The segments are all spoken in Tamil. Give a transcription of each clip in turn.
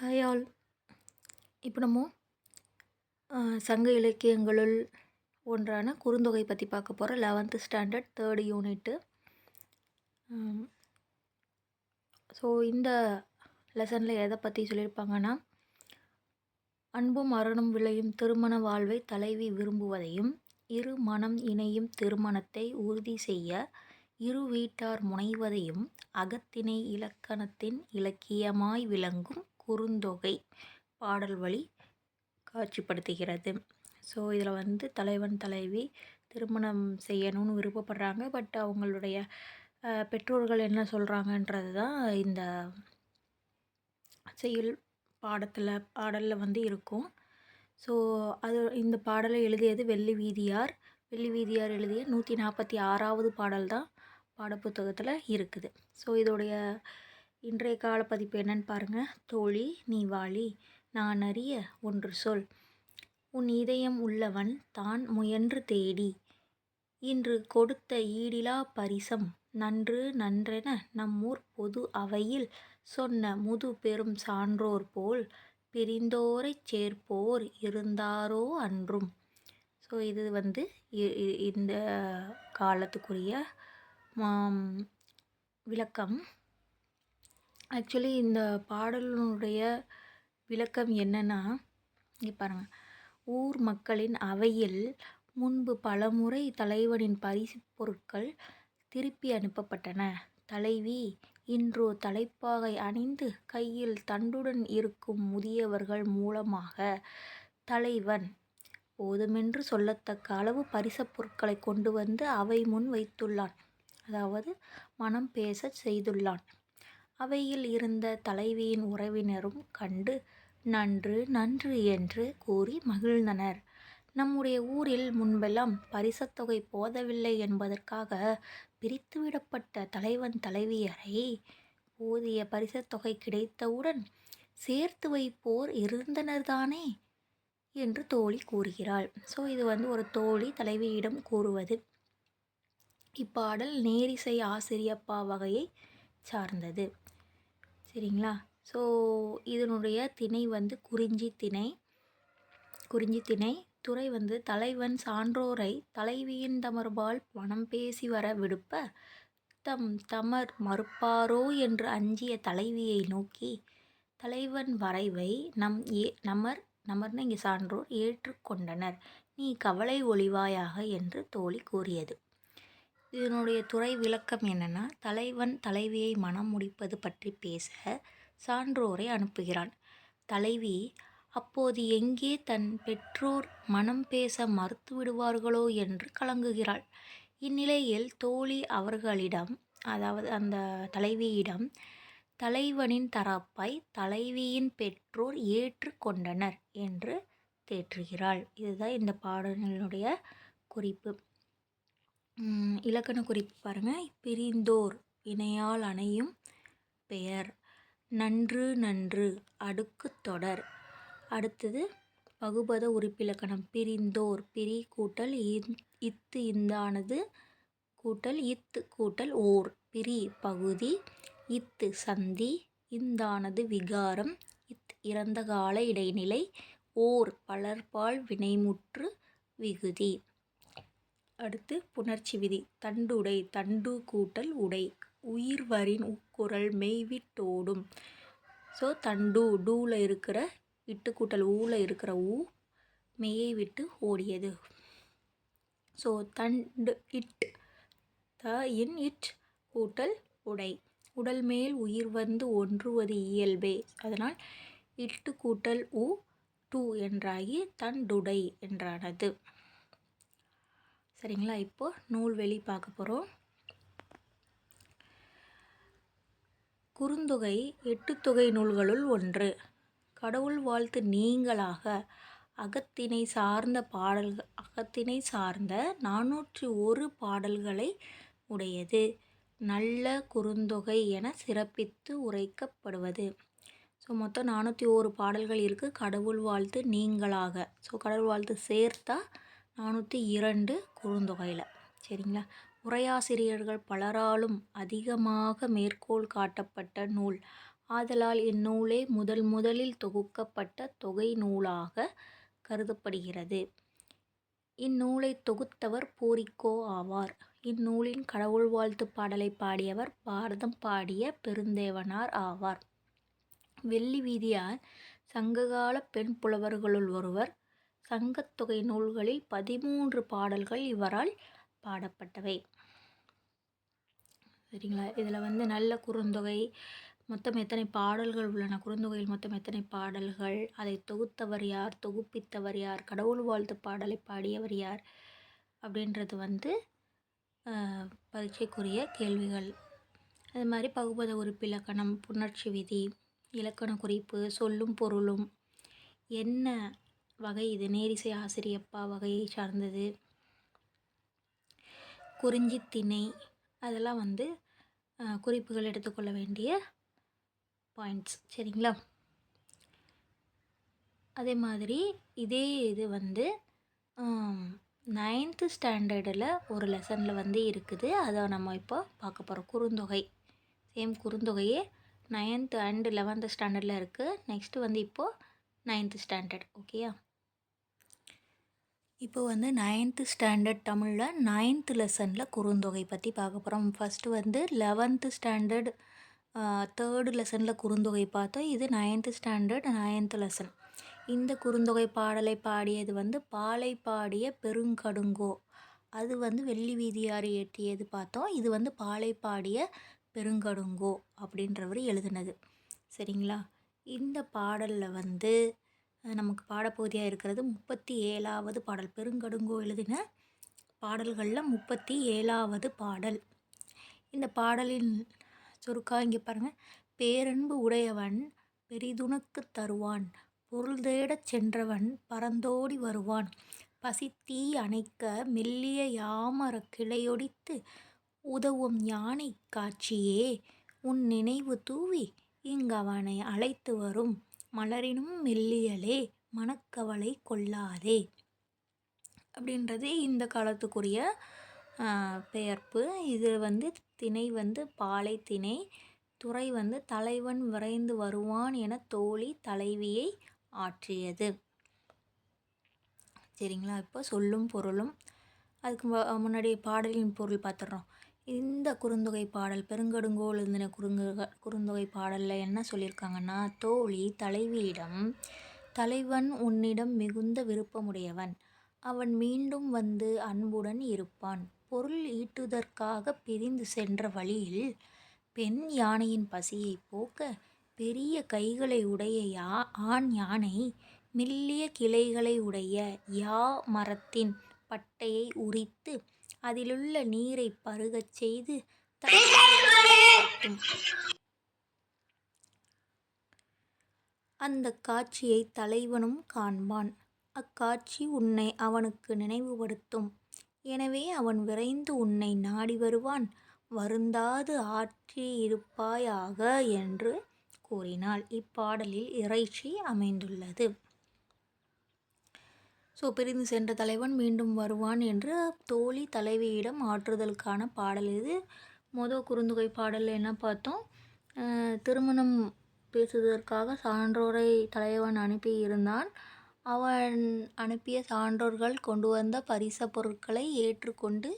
ஹாய் ஆல் இப்போ நம்ம சங்க இலக்கியங்களுள் ஒன்றான குறுந்தொகை பற்றி பார்க்க போகிறோம் eleventh standard third unit so இந்த லெசனில் எதை பற்றி சொல்லியிருப்பாங்கன்னா அன்பும் அறனும் விளையும் திருமண வாழ்வை தலைவி விரும்புவதையும் இரு மனம் இணையும் திருமணத்தை உறுதி செய்ய இரு வீட்டார் முனைவதையும் அகத்திணை இலக்கணத்தின் இலக்கியமாய் விளங்கும் குறுந்தொகை பாடல் வழி காட்சிப்படுத்துகிறது. ஸோ இதில் வந்து தலைவன் தலைவி திருமணம் செய்யணும்னு விருப்பப்படுறாங்க. பட் அவங்களுடைய பெற்றோர்கள் என்ன சொல்கிறாங்கன்றது தான் இந்த செய்யுள் பாடத்தில் பாடலில் வந்து இருக்கும். ஸோ அது இந்த பாடலை எழுதியது வெள்ளி வீதியார். வெள்ளி வீதியார் எழுதிய நூற்றி நாற்பத்தி ஆறாவது பாடல் தான் பாடப்புத்தகத்தில் இருக்குது. ஸோ இதோடைய இன்றைய காலப்பதிப்பு என்னன்னு பாருங்கள் தோழி நீ வாழி நான் அறிய ஒன்று சொல். உன் இதயம் உள்ளவன் தான் முயன்று தேடி. இன்று கொடுத்த ஈடிலா பரிசம் நன்று நன்றென நம்மூர் பொது அவையில் சொன்ன முது பெரும் சான்றோர் போல் பிரிந்தோரைச் சேர்ப்போர் இருந்தாரோ அன்றும். ஸோ இது வந்து இ- இந்த காலத்துக்குரிய விளக்கம். ஆக்சுவலி இந்த பாடலினுடைய விளக்கம் என்னன்னா இங்கே பாருங்க. ஊர் மக்களின் அவையில் முன்பு பலமுறை தலைவனின் பரிசு பொருட்கள் திருப்பி அனுப்பப்பட்டன. தலைவி இன்றோ தலைப்பாகை அணிந்து கையில் தண்டுடன் இருக்கும் முதியவர்கள் மூலமாக தலைவன் போதுமென்று சொல்லத்தக்க அளவு பரிசப் பொருட்களை கொண்டு வந்து அவை முன் வைத்துள்ளான். அதாவது மனம் பேச செய்துள்ளான். அவையில் இருந்த தலைவியின் உறவினரும் கண்டு நன்று நன்று என்று கூறி மகிழ்ந்தனர். நம்முடைய ஊரில் முன்பெல்லாம் பரிசத்தொகை போதவில்லை என்பதற்காக பிரித்துவிடப்பட்ட தலைவன் தலைவியரை போதிய பரிசத்தொகை கிடைத்தவுடன் சேர்த்து வைப்போர் இருந்தனர்தானே என்று தோழி கூறுகிறாள். ஸோ இது வந்து ஒரு தோழி தலைவியிடம் கூறுவது. இப்பாடல் நேரிசை ஆசிரியப்பா வகையை சார்ந்தது. சரிங்களா? ஸோ இதனுடைய திணை வந்து குறிஞ்சி திணை. குறிஞ்சி திணை. துறை வந்து தலைவன் சான்றோரை தலைவியின் தமர்பால் பணம் பேசி வர விடுப்ப தம் தமர் மறுப்பாரோ என்று அஞ்சிய தலைவியை நோக்கி தலைவன் வரைவை நம் ஏ நமர் நமர்னு இங்கே சான்றோர் ஏற்றுக்கொண்டனர். நீ கவலை ஒளிவாயாக என்று தோழி கூறியது. இதனுடைய துறை விளக்கம் என்னென்னா தலைவன் தலைவியை மனம் முடிப்பது பற்றி பேச சான்றோரை அனுப்புகிறான். தலைவி அப்போது எங்கே தன் பெற்றோர் மனம் பேச மறுத்து விடுவார்களோ என்று கலங்குகிறாள். இந்நிலையில் தோழி அவர்களிடம் அதாவது அந்த தலைவியிடம் தலைவனின் தரப்பை தலைவியின் பெற்றோர் ஏற்றுக்கொண்டனர் என்று தேற்றுகிறாள். இதுதான் இந்த பாடலினுடைய குறிப்பு. இலக்கண குறிப்பு பாருங்கள் பிரிந்தோர் இணையால் அணையும் பெயர். நன்று நன்று அடுக்கு தொடர். அடுத்தது பகுபத உறுப்பிலக்கணம். பிரிந்தோர் பிரி கூட்டல் இத்து இந்தானது கூட்டல் இத்து கூட்டல் ஓர். பிரி பகுதி இத்து சந்தி இந்தானது விகாரம் இத் இறந்த கால இடைநிலை ஓர் பலர்பால் வினைமுற்று விகுதி. அடுத்து புணர்ச்சி விதி. தண்டுடை தண்டு கூட்டல் உடை. உயிர்வரின் உக்குரல் மெய்விட்டோடும் ஸோ தண்டு டூவில் இருக்கிற இட்டு கூட்டல் ஊவில் இருக்கிற ஊ மெய்யை விட்டு ஓடியது. ஸோ தண்டு இட். த இன் இட் கூட்டல் உடை. உடல் மேல் உயிர் வந்து ஒன்றுவது இயல்பே. அதனால் இட்டு கூட்டல் உ டூ என்றாகி தண்டுடை என்றானது. சரிங்களா? இப்போ நூல்வெளி பார்க்க போகிறோம் குறுந்தொகை எட்டு தொகை நூல்களுள் ஒன்று. கடவுள் வாழ்த்து நீங்களாக அகத்தினை சார்ந்த பாடல்கள் அகத்தினை சார்ந்த நானூற்றி ஒரு பாடல்களை உடையது. நல்ல குறுந்தொகை என சிறப்பித்து உரைக்கப்படுவது. ஸோ மொத்தம் நானூற்றி ஒரு பாடல்கள் இருக்குது கடவுள் வாழ்த்து நீங்களாக. ஸோ கடவுள் வாழ்த்து சேர்த்தா நானூற்றி இரண்டு குறுந்தொகையில். சரிங்களா? உரையாசிரியர்கள் பலராலும் அதிகமாக மேற்கோள் காட்டப்பட்ட நூல். ஆதலால் இந்நூலே முதல் முதலில் தொகுக்கப்பட்ட தொகை நூலாக கருதப்படுகிறது. இந்நூலை தொகுத்தவர் போரிக்கோ ஆவார். இந்நூலின் கடவுள் வாழ்த்துப் பாடலைப் பாடியவர் பாரதம் பாடிய பெருந்தேவனார் ஆவார். வெள்ளி வீதியார் சங்ககாலப் பெண் புலவர்களுள் ஒருவர் சங்கத்தொகை நூல்களில் பதிமூன்று பாடல்கள் இவரால் பாடப்பட்டவை. சரிங்களா? இதில் வந்து நல்ல குறுந்தொகை மொத்தம் எத்தனை பாடல்கள் உள்ளன? குறுந்தொகையில் மொத்தம் எத்தனை பாடல்கள்? அதை தொகுத்தவர் யார்? தொகுப்பித்தவர் யார்? கடவுள் வாழ்த்து பாடலை பாடியவர் யார்? அப்படின்றது வந்து பரீட்சைக்குரிய கேள்விகள். அது மாதிரி பகுபத உறுப்பிலக்கணம் புணர்ச்சி விதி இலக்கண குறிப்பு சொல்லும் பொருளும் என்ன வகை இது. நேரிசை ஆசிரியப்பா வகையை சார்ந்தது. குறிஞ்சி திணை. அதெல்லாம் வந்து குறிப்புகள் எடுத்துக்கொள்ள வேண்டிய பாயிண்ட்ஸ் சரிங்களா? அதே மாதிரி இதே இது வந்து நைன்த்து ஸ்டாண்டர்டில் ஒரு லெசனில் வந்து இருக்குது. அதை நம்ம இப்போ பார்க்க போகிறோம் குறுந்தொகை. சேம் குறுந்தொகையே நைன்த்து அண்ட் லெவன்த்து ஸ்டாண்டர்டில் இருக்குது நெக்ஸ்ட்டு வந்து இப்போது நைன்த்து ஸ்டாண்டர்ட் ஓகேயா இப்போ வந்து நைன்த்து ஸ்டாண்டர்ட் தமிழில் நைன்த்து லெசனில் குறுந்தொகை பற்றி பார்க்க போகிறோம் ஃபஸ்ட்டு வந்து லெவன்த்து ஸ்டாண்டர்ட் தேர்டு லெசனில் குறுந்தொகை பார்த்தோம். இது நைன்த்து ஸ்டாண்டர்ட் நைன்த்து லெசன் இந்த குறுந்தொகை பாடலை பாடியது வந்து பாலை பாடிய பெருங்கடுங்கோ. அது வந்து வெள்ளி வீதியார் இயற்றியது பார்த்தோம். இது வந்து பாலை பாடிய பெருங்கடுங்கோ அப்படின்றவர் எழுதுனது. சரிங்களா? இந்த பாடலில் வந்து நமக்கு பாடப்பகுதியாக இருக்கிறது. முப்பத்தி ஏழாவது பாடல். பெருங்கடுங்கோ எழுதின பாடல்களில் முப்பத்தி ஏழாவது பாடல். இந்த பாடலின் சுருக்கா இங்கே பாருங்கள் பேரன்பு உடையவன் பெரிதுனக்கு தருவான். பொருள் தேடச் சென்றவன் பறந்தோடி வருவான். பசித்தீ அணைக்க மெல்லிய யாமர கிளையொடித்து உதவும் யானை காட்சியே. உன் நினைவு தூவி இங்கு அவனை அழைத்து வரும். மலரினும் மெல்லியலே மனக்கவலை கொள்ளாதே. அப்படின்றது இந்த காலத்துக்குரிய பெயர்ப்பு. இது வந்து திணை வந்து பாலை திணை துறை வந்து தலைவன் விரைந்து வருவான் என தோழி தலைவியை ஆற்றியது. சரிங்களா? இப்போ சொல்லும் பொருளும் அதுக்கு முன்னாடி பாடலின் பொருள் பார்த்துடுறோம் இந்த குறுந்தொகை பாடல் பெருங்கடுங்கோல் எழுதின குறுங்க குறுந்தொகை பாடலில் என்ன சொல்லியிருக்காங்கன்னா தோழி தலைவியிடம் தலைவன் உன்னிடம் மிகுந்த விருப்பமுடையவன். அவன் மீண்டும் வந்து அன்புடன் இருப்பான். பொருள் ஈட்டுதற்காக பிரிந்து சென்ற வழியில் பெண் யானையின் பசியை போக்க பெரிய கைகளை உடைய யா ஆண் யானை மெல்லிய கிளைகளை உடைய யா மரத்தின் பட்டையை உரித்து அதிலுள்ள நீரை பருகச் செய்து அந்த காட்சியை தலைவனும் காண்பான். அக்காட்சி உன்னை அவனுக்கு நினைவுபடுத்தும். எனவே அவன் விரைந்து உன்னை நாடி வருவான். வருந்தாது ஆற்றியிருப்பாயாக என்று கூறினாள். இப்பாடலில் இறைச்சி அமைந்துள்ளது. ஸோ பிரிந்து சென்ற தலைவன் மீண்டும் வருவான் என்று தோழி தலைவியிடம் ஆற்றுதலுக்கான பாடல் இது. மொதல் குறுந்தொகை பாடலில் என்ன பார்த்தோம்? திருமணம் பேசுவதற்காக சான்றோரை தலைவன் அனுப்பி இருந்தான் அவன் அனுப்பிய சான்றோர்கள் கொண்டு வந்த பரிச பொருட்களை ஏற்றுக்கொண்டு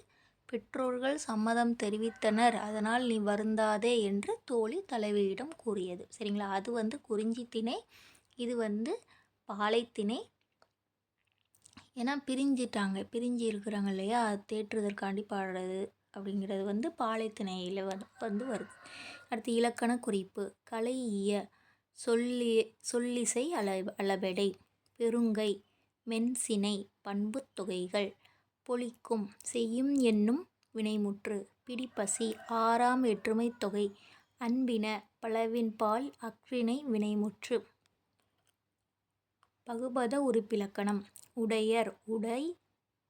பெற்றோர்கள் சம்மதம் தெரிவித்தனர். அதனால் நீ வருந்தாதே என்று தோழி தலைவியிடம் கூறியது. சரிங்களா? அது வந்து குறிஞ்சி திணை இது வந்து பாலைத்திணை ஏன்னா பிரிஞ்சிட்டாங்க. பிரிஞ்சு இருக்கிறாங்க இல்லையா? தேற்றுவதற்காண்டி பாடுறது அப்படிங்கிறது வந்து பாலைத்திணையில் வந்து வந்து வருது. அடுத்து இலக்கண குறிப்பு. கலை இய சொல்லி சொல்லிசை அள அளபெடை. பெருங்கை. மென்சினை. பண்புத் தொகைகள். பொழிக்கும். செய்யும் என்னும் வினைமுற்று. பிடிப்பசி. ஆறாம் வேற்றுமை தொகை. அன்பின. பலவின்பால் அக்ரிணை வினைமுற்று. பகுபத உறுப்பிலக்கணம். உடையர் உடை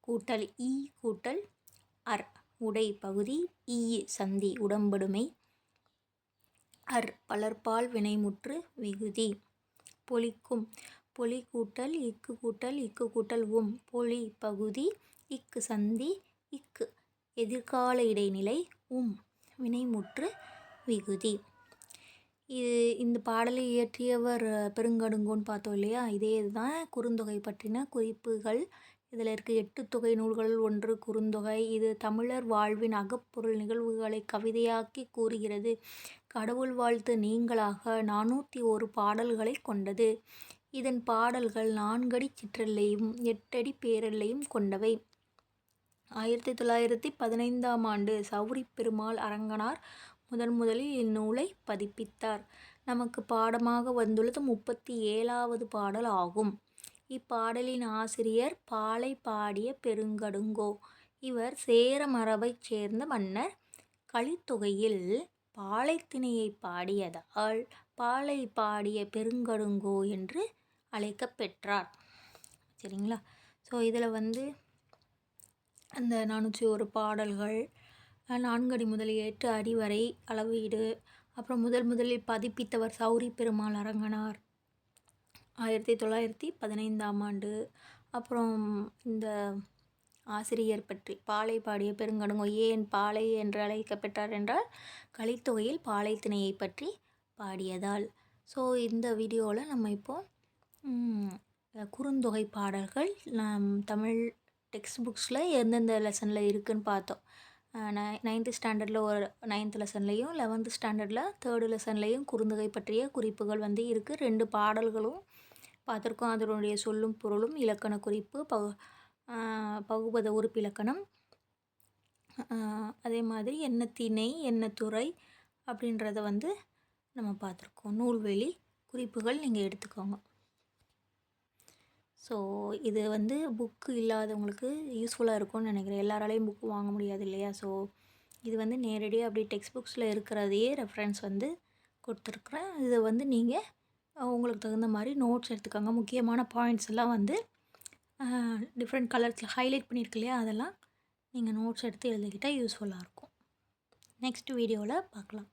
கூட்டல் ஈ கூட்டல் அர். உடை பகுதி ஈ சந்தி உடம்படுமை. அர். பலர்பால் வினைமுற்று விகுதி. பொலிக்கும். பொலி கூட்டல் இக்கு கூட்டல் இக்கு கூட்டல் உம். பொலி பகுதி இக்கு சந்தி இக்கு. எதிர்கால இடைநிலை உம். வினைமுற்று விகுதி. இது இந்த பாடலை இயற்றியவர் பெருங்கடுங்கோன்னு பார்த்தோம் இல்லையா? இதே இதுதான் குறுந்தொகை பற்றின குறிப்புகள். இதில் இருக்க எட்டு தொகை நூல்கள் ஒன்று குறுந்தொகை. இது தமிழர் வாழ்வின் அகப்பொருள் நிகழ்வுகளை கவிதையாக்கி கூறுகிறது. கடவுள் வாழ்த்து நீங்களாக நானூற்றி ஒரு பாடல்களை கொண்டது. இதன் பாடல்கள் நான்கடி சிற்றல்லையும் எட்டடி பேரல்லையும் கொண்டவை. ஆயிரத்தி தொள்ளாயிரத்தி பதினைந்தாம் ஆண்டு சௌரி பெருமாள் அரங்கனார் முதன் முதலில் இந்நூலை பதிப்பித்தார். நமக்கு பாடமாக வந்துள்ளது முப்பத்தி ஏழாவது பாடல் ஆகும். இப்பாடலின் ஆசிரியர் பாலை பாடிய பெருங்கடுங்கோ. இவர் சேர மரபைச் சேர்ந்த மன்னர். கலித்தொகையில் பாலைத்திணையை பாடியதால் பாலை பாடிய பெருங்கடுங்கோ என்று அழைக்கப்பெற்றார் சரிங்களா? ஸோ இதில் வந்து அந்த நானூற்றி ஒரு பாடல்கள் நான்கடி முதல் எட்டு அடி வரை அளவீடு. அப்புறம் முதல் முதலில் பதிப்பித்தவர் சௌரி பெருமாள் அரங்கனார். ஆயிரத்தி தொள்ளாயிரத்தி பதினைந்தாம் ஆண்டு. அப்புறம் இந்த ஆசிரியர் பற்றி பாலை பாடிய பெருங்கடுங்கோ ஏன் பாலை என்று அழைக்கப்பெற்றார் என்றால் கலித்தொகையில் பாலை திணையை பற்றி பாடியதால். ஸோ இந்த வீடியோவில் நம்ம இப்போது குறுந்தொகை பாடல்கள் நம் தமிழ் டெக்ஸ்ட் புக்ஸில் எந்தெந்த லெசனில் இருக்குதுன்னு பார்த்தோம். நை நைன்த்து ஸ்டாண்டர்டில் ஒரு நைன்த் லெசன்லேயும் லெவன்த்து ஸ்டாண்டர்டில் தேர்டு லெசன்லேயும் குறுந்தொகை பற்றிய குறிப்புகள் வந்து இருக்குது ரெண்டு பாடல்களும் பார்த்துருக்கோம். அதனுடைய சொல்லும் பொருளும் இலக்கண குறிப்பு பகு பகுபத உறுப்பிலக்கணம் அதே மாதிரி என்ன திணை என்ன துறை அப்படின்றத வந்து நம்ம பார்த்துருக்கோம். நூல்வெளி குறிப்புகள் நீங்கள் எடுத்துக்கோங்க. ஸோ இது வந்து புக்கு இல்லாதவங்களுக்கு யூஸ்ஃபுல்லாக இருக்கும்னு நினைக்கிறேன். எல்லாராலையும் புக்கு வாங்க முடியாது இல்லையா? ஸோ இது வந்து நேரடியாக அப்படி டெக்ஸ்ட் புக்ஸில் இருக்கிறதையே ரெஃபரன்ஸ் வந்து கொடுத்துருக்குறேன். இதை வந்து நீங்கள் உங்களுக்கு தகுந்த மாதிரி நோட்ஸ் எடுத்துக்கோங்க. முக்கியமான பாயிண்ட்ஸ் எல்லாம் வந்து டிஃப்ரெண்ட் கலர்ஸில் ஹைலைட் பண்ணியிருக்கு இல்லையா? அதெல்லாம் நீங்கள் நோட்ஸ் எடுத்து எழுதிக்கிட்டால் யூஸ்ஃபுல்லாக இருக்கும். நெக்ஸ்ட் வீடியோவில் பார்க்கலாம்.